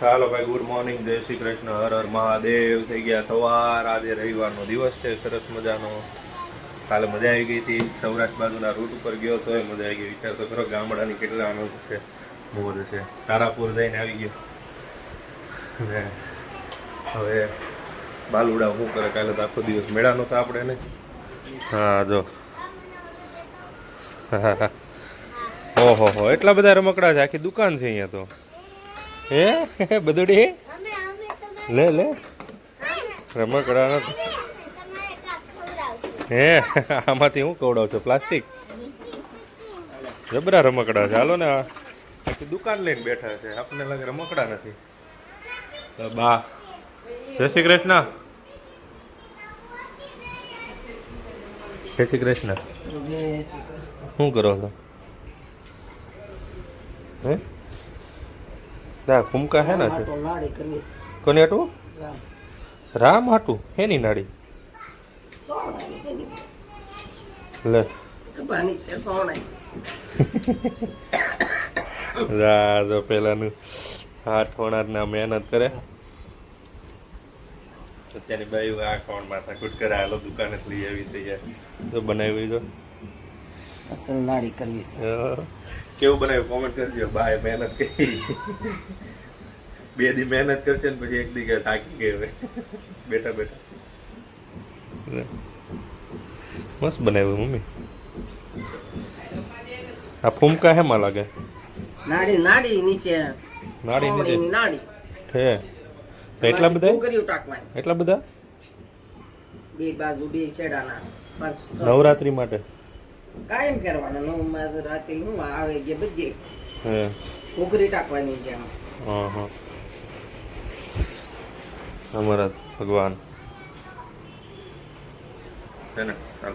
ચાલો ભાઈ good morning જય શ્રી કૃષ્ણ. હર હર મહાદેવ. થઈ ગયા સવાર. આજે રવિવારનો દિવસ છે. સરસ મજાનો. કાલે મજા આવી ગઈ હતી. સૌરાષ્ટ્ર બાજુના રૂટ ઉપર ગયો તો મજા આવી ગઈ. વિચાર તો ખરો ગામડાની કેટલા આનંદ છે. મોજ છે. તારાપુર જઈને આવી ગયો. ને હવે બાલુડા શું કરે? કાલે તો આખો દિવસ મેળા નહોતો આપણે ને. હા, જો. ઓહો, હો. એટલા બધા રમકડા છે? આખી દુકાન છે અહીંયા તો. હે? બધુડી? લે લે. રમકડા હે? આમાંથી હું કવડાવું છું પ્લાસ્ટિક? જબરા રમકડા છે. હાલો ને આખી દુકાન લઈને બેઠા છે. આપણને લાગે રમકડા નથી. તો બા. જય શ્રી કૃષ્ણ. જય શ્રી કૃષ્ણ. શું કરો છો? હે? ના કુમકા હે ના છે. કોને હાટું રામ. હતું હાટું હેની નાડી. લે. ચબાની છે સોનાની. રા જો પેલાનું હાથ હોનારના મહેનત કરે. અત્યારની ભાઈ આ કોણ માથા કુટ કરે? આલો દુકાને લઈ આવી તૈયાર. તો બનાવી જો અસલ નાડી કરવી છે. કેવું બનાવ્યું? કોમેન્ટ કરજો. બાય મહેનત કરી. બે દી મહેનત કરશે ને પછી એક દી કે થાકી ગઈ હવે. બેઠા બેઠા. મસ્ત બનાવ્યું મમ્મી. આ ફૂમકા હેમાં લાગે? નાડી નાડી નીચે. નાડી નીચે. નાડી. છે. એટલા બધા? એટલા બધા? બે બાજુ બે છેડાના. નવરાત્રી માટે. કાયમ કરવાના નવ મારે રાતે હું આવે જે બધી. હે. ઘૂઘરી ટાંકવાની છે આમાં. હા હા અમારા ભગવાન. છે ને ચાલ.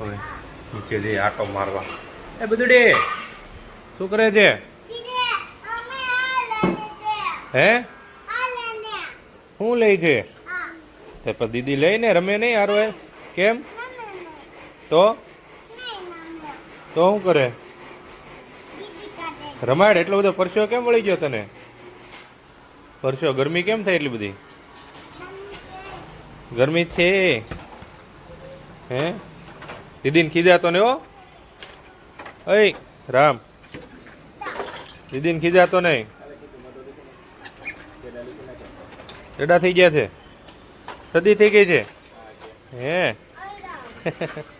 હવે નીચે જઈ આટો મારવા. એ બધું ડે શું કરે છે? હે? શું લે છે? તે દીદી લઈને રમે નહીં હારો એ કેમ? તો? તો શું કરે? રમાડ એટલો બધો પરસ્યો કેમ વળી ગયો તને? પરસ્યો ગરમી કેમ થાય એટલી બધી? ગરમી છે. હે? દીદીને ખીજાતો ને હો. અય રામ. દીદીને ખીજાતો નહીં. એડા થઈ ગયા છે. સદી થઈ ગઈ છે. હે?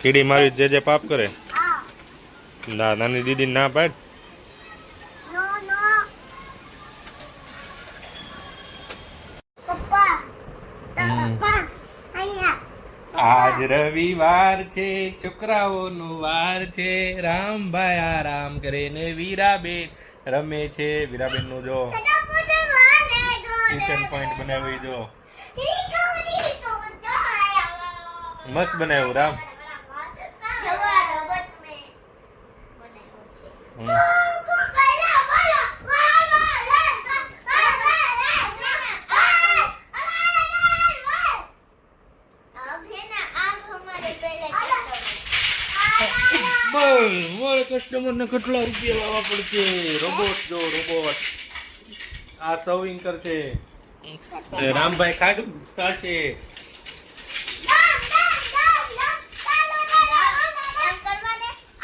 કીડી મારી જે જે પાપ કરે. ના નાની દીદી ના પાડ. આજ રવિવાર છે છોકરાઓનો વાર છે. રામભાઈ આરામ કરે ને વીરાબેન રમે છે. વીરાબેન. નું જો. કિચન પોઈન્ટ બનાવ્યું જો મસ્ત બનાવ્યું રામ હમ. બોલ બોલ કસ્ટમરને કેટલા રૂપિયા લાવવા પડશે? રોબોટ જો રોબોટ આ સવિંગ કરશે. રામભાઈ ખાડું ખાશે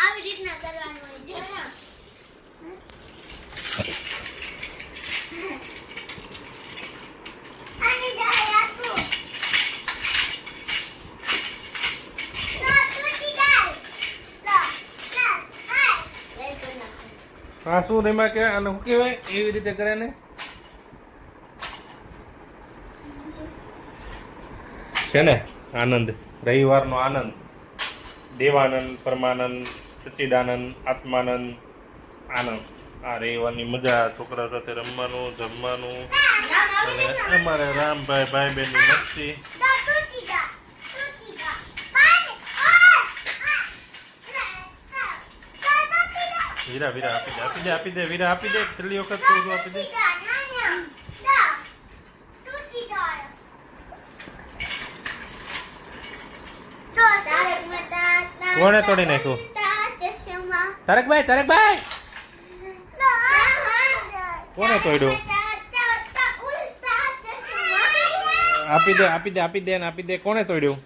આવી રીતના કરવાનું હોય જો ને. આની જાય આટલું. ના, તૂટી જાય. લો, ચાલ, હાય. વેલ કરી નાખો. આ શું એમાં કે અને શું કહેવાય? એવી રીતે કરે ને. છે ને? આનંદ. રવિવારનો આનંદ. દેવાનંદ પરમાનંદ સચ્ચિદાનંદ આત્માનંદ આનંદ. આ રવિવારની મજા છોકરા સાથે રમવાનું જમવાનું. અને અમારે રામભાઈ ભાઈ બહેનની મસ્તી. વીરા વીરા, આપી દે આપી દે આપી દે, વીરા, આપી દે છેલ્લી વખત કહું આપી દે. કોને તોડી નાખ્યું? તારકભાઈ તારકભાઈ! કોને તોડ્યું? આપી દે આપી દે આપી દે ને આપી દે કોને તોડ્યું?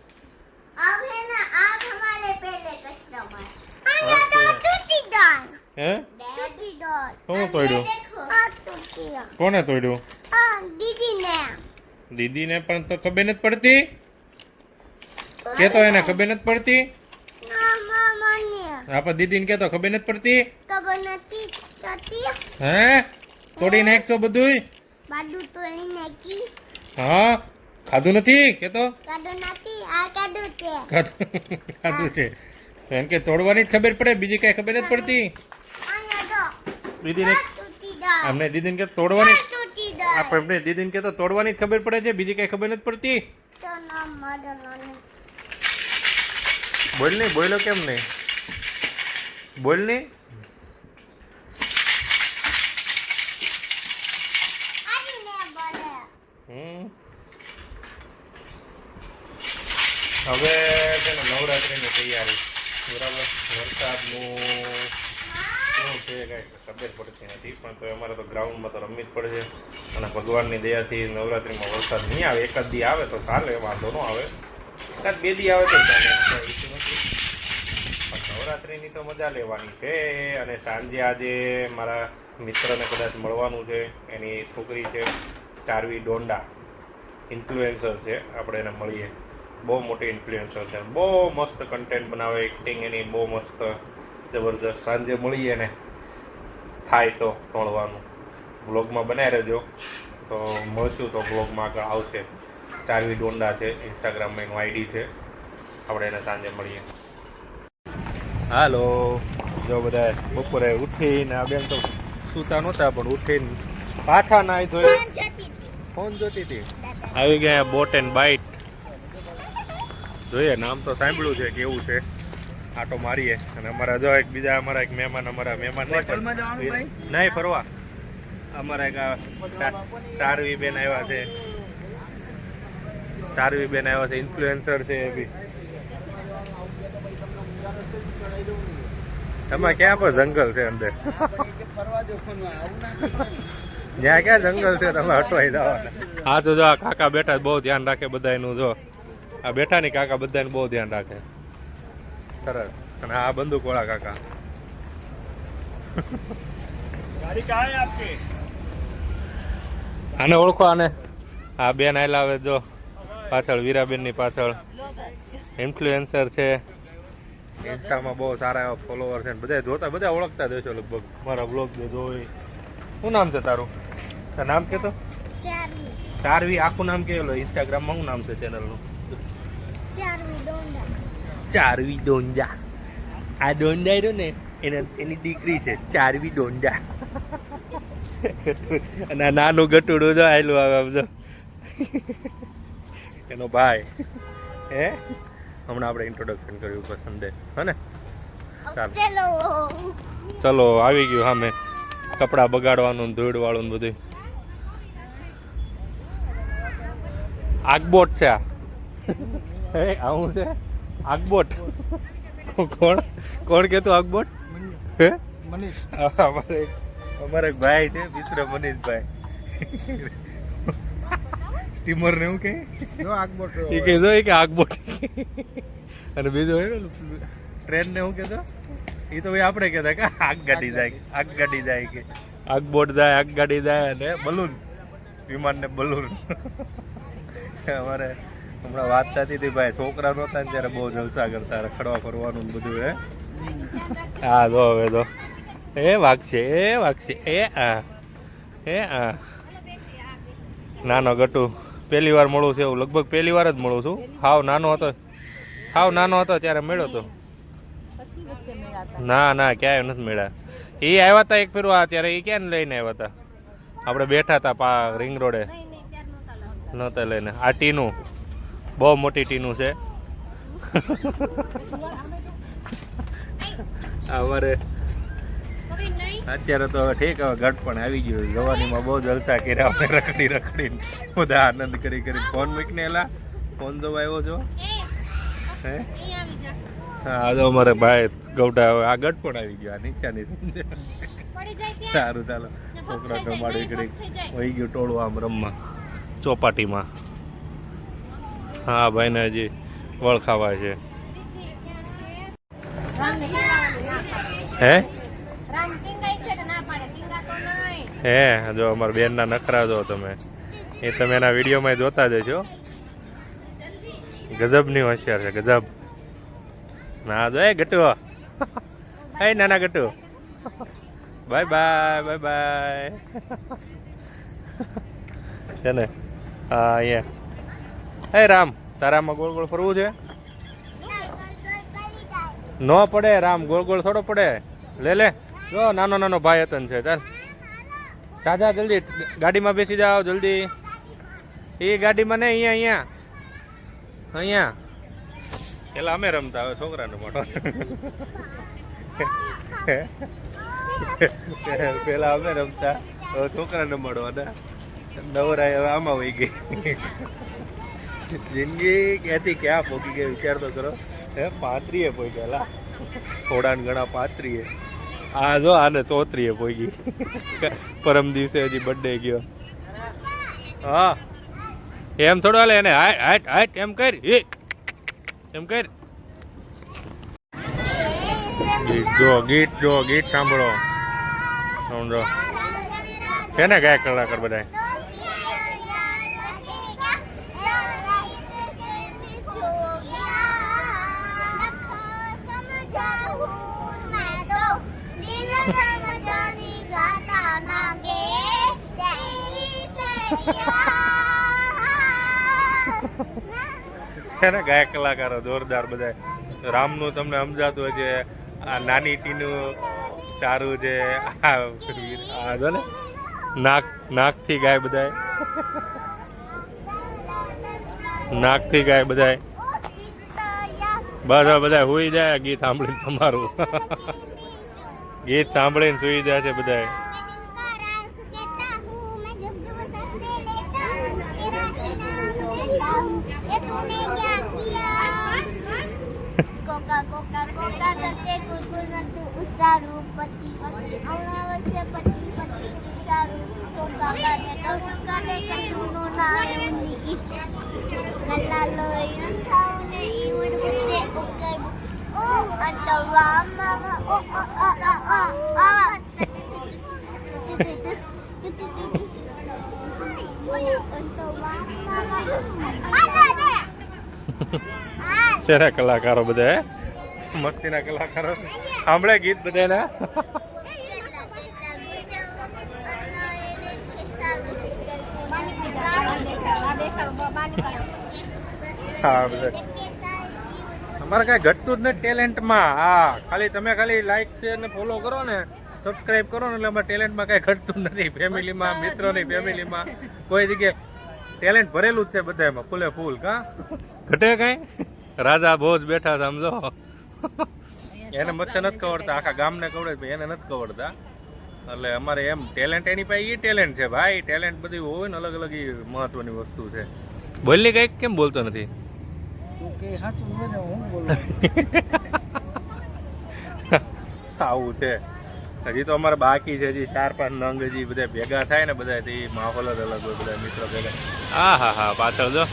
હે? કોણ તોડ્યું? કોને તોડ્યું? દીદીને. પણ તો ખબર નથી પડતી? કેતો એને ખબર નથી પડતી? આપણા દીદીને કેતો ખબર નથી પડતી? હે? તોડી નાખ તો બધું હા? ખાધું નથી? કેતો ખાધું નથી. આ ખાધું છે. ખાધું છે. એમ કે તોડવાની જ ખબર પડે, બીજી કઈ ખબર જ પડતી. દીદીને અમને દીદીને કે તોડવાની આપણે દીદીને કે તો તોડવાની જ ખબર પડે છે, બીજી કઈ ખબર નથી પડતી. બોલ નહીં બોલો કેમ નહીં બોલ નહીં હવે નવરાત્રિની તૈયારી. બરાબર વરસાદનું શું છે કાંઈ ખબર પડતી નથી, પણ તો અમારે તો ગ્રાઉન્ડમાં તો રમવી જ પડશે અને ભગવાનની દયાથી નવરાત્રિમાં વરસાદ નહીં આવે, એકાદ દી આવે તો ચાલે, વાંધો ન આવે. એકાદ બે દી આવે તો ચાલે નવરાત્રિની તો મજા લેવાની છે, અને સાંજે આજે મારા મિત્રને કદાચ મળવાનું છે, એની છોકરી છે, ચારવી ડોંડા ઇન્ફ્લુએન્સર છે, આપણે એને મળીએ. બહુ મોટી ઇન્ફ્લુએન્સર છે. બહુ મસ્ત કન્ટેન્ટ બનાવે એક્ટિંગ એની બહુ મસ્ત જબરદસ્ત સાંજે મળીએ ને થાય તો તોડવાનું બ્લોગમાં બનાવી રહેજો. તો મળશું તો બ્લોગમાં આગળ આવશે. ચારવી ડોંડા છે ઇન્સ્ટાગ્રામમાં એનું આઈડી છે. આપણે એને સાંજે મળીએ. હાલો. જો બધા બપોરે ઉઠીને આ બેન તો સૂતા નહોતા પણ ઉઠીને પાછા નાહી ધોઈ. ફોન જોતી હતી. આવી ગયા બોટ એન્ડ બાઇટ. જોઈએ નામ તો સાંભળ્યું છે કેવું છે. આટો મારીએ. અને અમારા જો એક બીજા અમારા એક મહેમાન અમારા મહેમાન નહીં નહીં ફરવા. અમારા એક આ ટા- બેન આવ્યા છે. તારવી બેન આવ્યા છે ઇન્ફ્લુએન્સર છે એ બી. તમે ક્યાં પર જંગલ છે અંદર? જ્યાં ક્યાં જંગલ છે તમે હટવાઈ જવાના. હા તો જો કાકા બેઠા બહુ ધ્યાન રાખે બધા એનું જો. આ બેઠા ની કાકા બધાને બહુ ધ્યાન રાખે. સરસ. અને આ બંદૂક વાળા કાકા. ગાડી કહા હે આને ઓળખો આને. આ બેન આયલા હવે જો પાછળ વીરાબેનની પાછળ. ઇન્ફ્લુએન્સર છે. ઇન્સ્ટામાં બહુ સારા એવા ફોલોવર છે બધા જોતા બધા ઓળખતા જ છે લગભગ. મારા બ્લોગ જોઈ. શું નામ છે તારું? તારું નામ કહેતો? તો ચારવી આખું નામ કેવું ઇન્સ્ટાગ્રામમાં શું નામ છે ચેનલનું ચારવી ડોંજા આ ડોંડા રહ્યો ને એના એની દીકરી છે ચારવી ડોંડા. અને આ નાનું ગટુડો જો આયલું આવે આમ જો. એનો ભાઈ. હે? હમણાં આપણે ઇન્ટ્રોડક્શન કર્યું પસંદ. હે ને? ચાલો. ચલો આવી ગયું સામે. કપડાં બગાડવાનું ધૂળવાળું ને બધું આગબોટ છે આ. હે આવું છે? આગબોટ. કોણ? કોણ કેતું આગબોટ? હે? અમારે અમારે ભાઈ છે મિત્ર મનીષભાઈ. સ્ટીમર ને એવું કે એ કે જો એ કે આગબોટ. અને બીજું હોય ને ટ્રેન ને એવું કહેતો? એ તો ભાઈ આપણે કહેતા કે આગ ગાડી જાય આગ ગાડી જાય કે. આગ બોટ જાય આગ ગાડી જાય અને બલૂન વિમાન ને બલૂન. અમારે હમણાં વાત થતી હતી ભાઈ છોકરા નહોતા ને ત્યારે બહુ જલસા કરતા રખડવા ફરવાનું બધું હે? હા જો હવે તો એ વાગશે એ વાગશે એ આ એ આ. નાનો ગટુ. પહેલી વાર મળું છું એવું લગભગ પહેલી વાર જ મળું છું. હાવ નાનો હતો. હાવ નાનો હતો ત્યારે મળ્યો હતો. ના ના ક્યાંય નથી મળ્યા. એ આવ્યા હતા એક ફેરવા ત્યારે એ ક્યાં લઈને આવ્યા હતા આપણે બેઠા હતા પા રિંગ રોડે નહોતા લઈને. આ ટીનું. બહુ મોટી ટીનું છે. અમારે અત્યારે તો ઠીક હવે ઘટ પણ આવી ગયો જવાનીમાં બહુ જલસા કર્યા અમે રખડી રખડી બધા આનંદ કરી કરી ફોન મૂકીને એલા. ફોન તો આવ્યો છો? હે હા? તો અમારે ભાઈ ગૌટા હવે આ ગઢ પણ આવી ગયો આ નીચાની સારું ચાલો. છોકરા કમાડી કરી વહી ગયું ટોળું આમ રમવા ચોપાટીમાં. હા ભાઈને હજી ઓળખાવા છે. હે? હે, જો અમારા બેનના નખરા જો તમે. એ તમે એના વિડીયોમાં જોતા જશો ગજબની હોશિયાર છે, ગજબ. ના, જો, એ ગટુ. એ નાના Gatu. Bye bye bye bye. છે ને? હા, અહીંયા. હે રામ, તારામાં ગોળ ગોળ ફરવું છે? ન પડે રામ, ગોળ ગોળ થોડો પડે. લે લે. જો, નાનો નાનો ભાઈ હતન છે, ચાલ. દાદા જલ્દી. ગાડીમાં બેસી જાઓ, જલ્દી. એ ગાડીમાં નહીં, અહીંયા અહીંયા. અહીંયા. પેલા અમે રમતા હવે છોકરાનો મોટો. પેલા અમે રમતા. હવે છોકરાને મળવાના નવરાય હવે આમાં વહી ગઈ. જિંદગી ક્યાંથી ક્યાં પહોંચી ગઈ વિચાર તો કરો. હે, પાંત્રીએ પહોંચેલા થોડા ને ઘણા પાંત્રીએ. આ જો, આને ચોત્રીએ પહોંચી પરમ દિવસે હજી બર્થડે ગયો. હા. એમ થોડો હાલે, એને હાટ હાટ હાટ એમ કર, એ. એમ કર. ગીત જો ગીત જો, ગીત સાંભળો. સમજો છે ને ગાયક કલાકાર બધા છે ને ગાયક કલાકારો જોરદાર બધા રામનું તમને સમજાતું હોય છે આ નાની ટીનું ચારું છે આ નાક, નાકથી ગાય બધાય. નાકથી ગાય બધાય. બસ બધા હુઈ જાય ગીત સાંભળીને તમારું. ગીત સાંભળીને સુઈ જાય છે બધાય. Koka-koka-koka Sate kuku nantu usaru Pati pati Allah wasya pati pati Usaru Koka kade kuku kade Ketunu na ayun niki Kalalo yun tau ne iwan Kute uker Oh Anta wama ma Oh oh oh oh oh Oh Anta wama છે કલાકારો બધા હે? મસ્તીના કલાકારો સાંભળે ગીત બધાના? હા બધા. અમારે કાંઈ ઘટતું જ નથી ટેલેન્ટમાં. હા ખાલી તમે ખાલી લાઈક શેર ને ફોલો કરો ને સબસ્ક્રાઇબ કરો ને એટલે અમારે ટેલેન્ટમાં કાંઈ ઘટતું નથી. ફેમિલીમાં મિત્રોની ફેમિલીમાં કોઈ જગ્યાએ ટેલેન્ટ ભરેલું જ છે બધામાં ફૂલે ફૂલ કા? ઘટે કાંઈ? રાજા ભોજ બેઠા છે સમજો એને મચ્છર નથી કવડતા આખા ગામને કવડે છે, એને નથી કવડતા. એટલે અમારે એમ ટેલેન્ટ એની પાસે એ ટેલેન્ટ છે ભાઈ ટેલેન્ટ બધી હોય ને અલગ અલગ એ મહત્વની વસ્તુ છે. બોલની કંઈક કેમ બોલતો નથી? તું કે સાચું હોય ને હું આવું છે. હજી તો અમારે બાકી છે હજી ચાર પાંચ નંગ હજી બધા ભેગા થાય ને બધા તે માહોલ જ અલગ હોય બધા મિત્રો ભેગા. હા હા હા પાછળ જો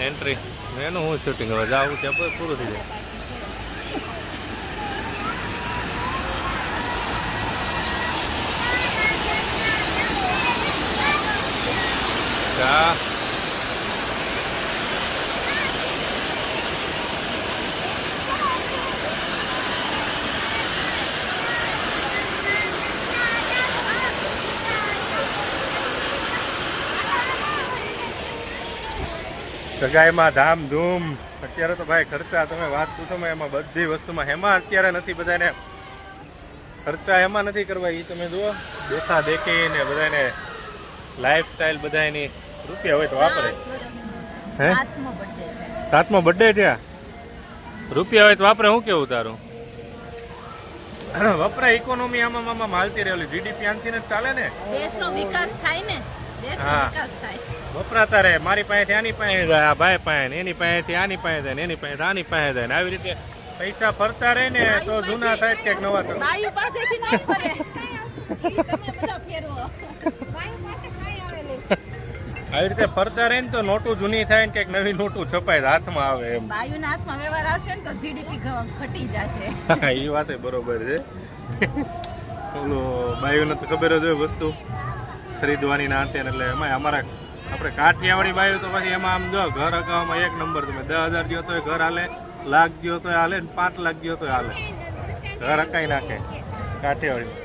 એન્ટ્રી એનું હું શૂટિંગ હવે જાવું ત્યાં પછી પૂરું થઈ જાય. ચા. સગાઈમાં ધામધૂમ. અત્યારે તો ભાઈ ખર્ચા તમે વાત પૂછો એમાં બધી વસ્તુમાં હેમાં અત્યારે નથી બધાને ખર્ચા એમાં નથી કરવા એ તમે જુઓ. દેખા દેખી ને બધાને લાઈફ સ્ટાઈલ બધાની રૂપિયા હોય તો વાપરે. હે? સાતમો બર્થડે આ? રૂપિયા હોય તો વાપરે શું કેવું તારું? વપરાય ઇકોનોમી આમાં આમાં માલતી રહેલી. જીડીપી આનથી ને ચાલે ને? દેશનો વિકાસ થાય ને? દેશનો. વિકાસ થાય. વપરાતા રહે. મારી પાસેથી આની પાસે જાય આ ભાઈ પાસે એની પાસેથી આની પાસે જાય એની પાસે આની પાસે જાય ને આવી રીતે પૈસા ફરતા રહે ને તો જૂના થાય કે નવા થાય. પાસેથી આવે રીતે ફરતા રહે ને તો નોટું જૂની થાય ને કંઈક નવી નોટું છપાય હાથમાં આવે એમ. બાયુના હાથમાં વ્યવહાર આવશે ને તો જીડીપી ઘટી જશે. એ વાત બરોબર છે. ઓલો બાયુને તો ખબર જ હોય વસ્તુ. ખરીદવાની ના એટલે એમાં અમારા આપણે કાઠિયાવાડી બાયું તો પછી એમાં આમ જો ઘર અકાવવામાં એક નંબર તમે. દસ હજાર ગયો તો ઘર હાલે, લાખ ગયો તો હાલે ને પાંચ લાખ ગયો તો હાલે. ઘર અકાઈ નાખે કાઠિયાવાડી.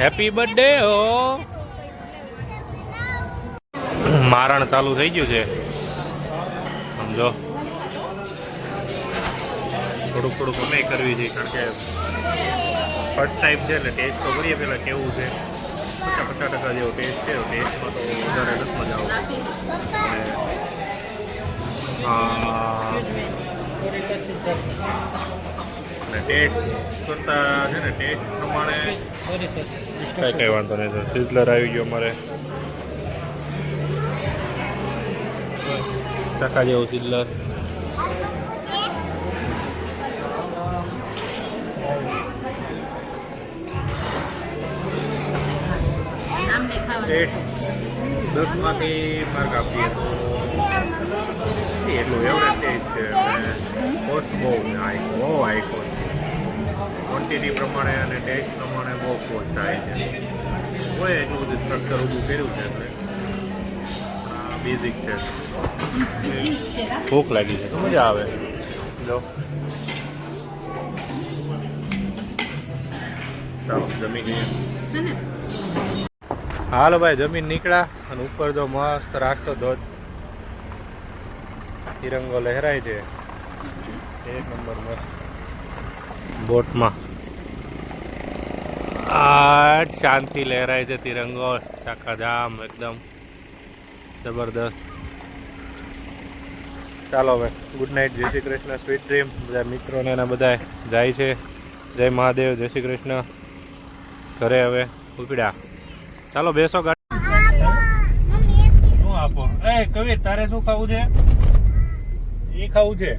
હેપી બર્થડે હો. મારણ ચાલુ થઈ ગયું છે. સમજો થોડુંક થોડુંક અમે કરવી છે, કારણ કે ફર્સ્ટ ટાઈમ છે એટલે ટેસ્ટ તો કરીએ, પેલા કેવું છે. પચાસ ટકા જેવો ટેસ્ટ છે ટેસ્ટમાં તો વધારે નથી મજા આવે અને અને ટેસ્ટ કરતાં છે ને ટેસ્ટ પ્રમાણે કાંઈ કંઈ વાંધો નહીં સર સિઝલર આવી ગયો અમારે. ટકા જેવું સિઝલર ટેસ્ટ દસમાંથી માર્ક આપીએ તો એટલું એવરેજ ટેસ્ટ છે. અને કોસ્ટ બહુ હાઈ બહુ હાઈ કોસ્ટ ક્વોન્ટિટી પ્રમાણે અને ટેસ્ટ પ્રમાણે બહુ કોસ્ટ થાય છે. હોય એટલું બધું સ્ટ્રક્ચર ઊભું કર્યું છે એટલે. બેઝિક છે. ભૂખ લાગી છે. તો મજા આવે? જો ચાલો, જમી લઈએ. હાલો ભાઈ, જમીન નીકળ્યા અને ઉપર જો મસ્ત રાખતો ધોધ. તિરંગો લહેરાય છે. એક નંબર મસ્ત. બોટમાં. આ શાંતિ લહેરાય છે તિરંગો. જામ એકદમ. જબરદસ્ત. ચાલો હવે ગુડ નાઇટ જય શ્રી કૃષ્ણ સ્વીટ ડ્રીમ બધા મિત્રોને એના બધા જાય છે. જય મહાદેવ, જય શ્રી કૃષ્ણ. ઘરે હવે ઉપડ્યા. ચાલો બેસો ગાડી. શું આપો? એ કવિર તારે શું ખાવું છે? એ ખાવું છે.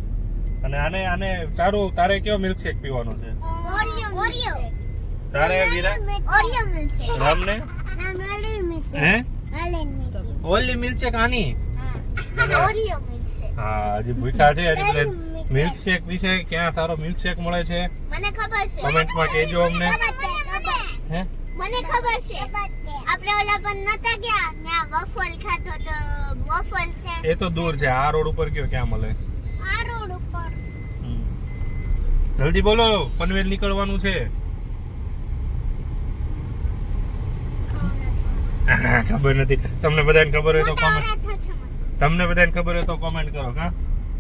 અને આને આને તારું તારે કયો મિલ્કશેક પીવાનો છે? તારે વીરા? રામને? હે ઓલી મિલ્કશેક આની? હા હજી ભૂખા છે હજી મિલ્કશેક વિશે ક્યાં સારો મિલ્કશેક મળે છે? મને ખબર છે. કમેન્ટમાં કહેજો અમને. હે? મને ખબર છે. આપણે ઓલા પર નતા ગયા? ત્યાં વફલ ખાધો તો વફલ છે. એ તો દૂર છે. આ રોડ ઉપર કયો ક્યાં મળે? આ રોડ ઉપર. જલ્દી બોલો પનવેલ નીકળવાનું છે. ખબર નથી. તમને બધાને ખબર હોય તો કોમેન્ટ. તમને બધાને ખબર હોય તો કોમેન્ટ કરો હા?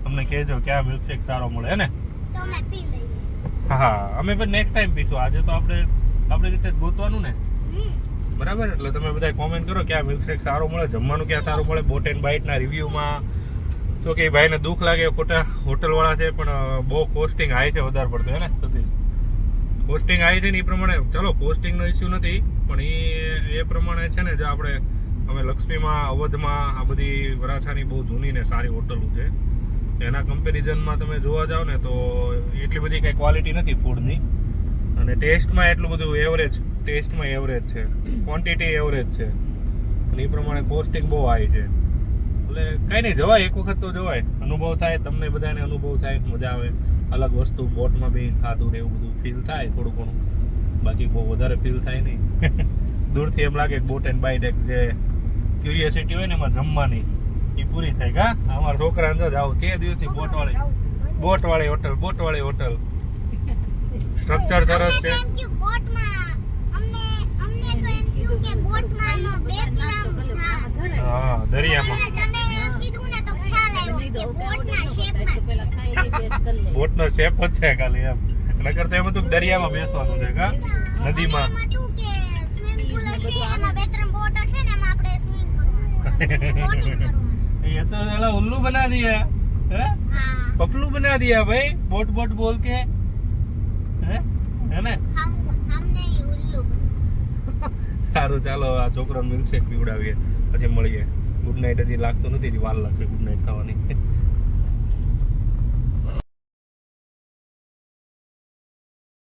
તમને કહેજો ક્યાં મિલ્કશેક સારો મળે હે ને? હા અમે પણ નેક્સ્ટ ટાઈમ પીશું. આજે તો આપણે આપણી રીતે ગોતવાનું ને. બરાબર? એટલે તમે બધા કોમેન્ટ કરો ક્યાં મિલ્કશેક સારું મળે, જમવાનું ક્યાં સારું મળે બોટ એન્ડ બાઇટના રિવ્યૂમાં તો કે ભાઈને દુઃખ લાગે ખોટા હોટલવાળા છે, પણ બહુ કોસ્ટિંગ હાઈ છે વધારે પડતું, હે ને સતીશ કોસ્ટિંગ હાઈ છે ને એ પ્રમાણે, ચલો કોસ્ટિંગનો ઇસ્યુ નથી, પણ એ એ પ્રમાણે છે ને, જો આપણે, અમે લક્ષ્મીમાં, અવધમાં, આ બધી વરાછાની બહુ જૂની ને સારી હોટલો છે. એના કમ્પેરિઝનમાં તમે જોવા જાઓ ને, તો એટલી બધી કંઈ ક્વોલિટી નથી ફૂડની અને ટેસ્ટમાં એટલું બધું એવરેજ ટેસ્ટમાં એવરેજ છે. ક્વોન્ટિટી એવરેજ છે. અને એ પ્રમાણે કોસ્ટિંગ બહુ હાઈ છે. એટલે કંઈ નહીં જવાય એક વખત તો જવાય. અનુભવ થાય તમને બધાને અનુભવ થાય મજા આવે. અલગ વસ્તુ બોટમાં બી ખાધું ને એવું બધું ફીલ થાય થોડું ઘણું. બાકી બહુ વધારે ફીલ થાય નહીં. દૂરથી એમ લાગે બોટ એન્ડ બાઇટ એક જે ક્યુરિયોસિટી હોય ને એમાં જમવાની એ પૂરી થાય. કા અમારા છોકરા અંદર જાઓ કે દિવસથી બોટ વાળી બોટ વાળી હોટલ બોટ વાળી હોટલ સ્ટ્રક્ચર સરસ છે. હા દરિયામાં. બોટ નો જ છે. ખાલી એમ. નકર તો એમ હતું દરિયામાં બેસવાનું છે નદીમાં. એ બના દિયા હે? પપલું બના દિયા ભાઈ. બોટ બોટ બોલ કે હે? હે ને? સારું, ચાલો આ છોકરાને મિલ્કશેક પીવડાવીએ. પછી મળીએ. ગુડ નાઇટ હજી લાગતું નથી વાર લાગશે ગુડ નાઇટ થવાની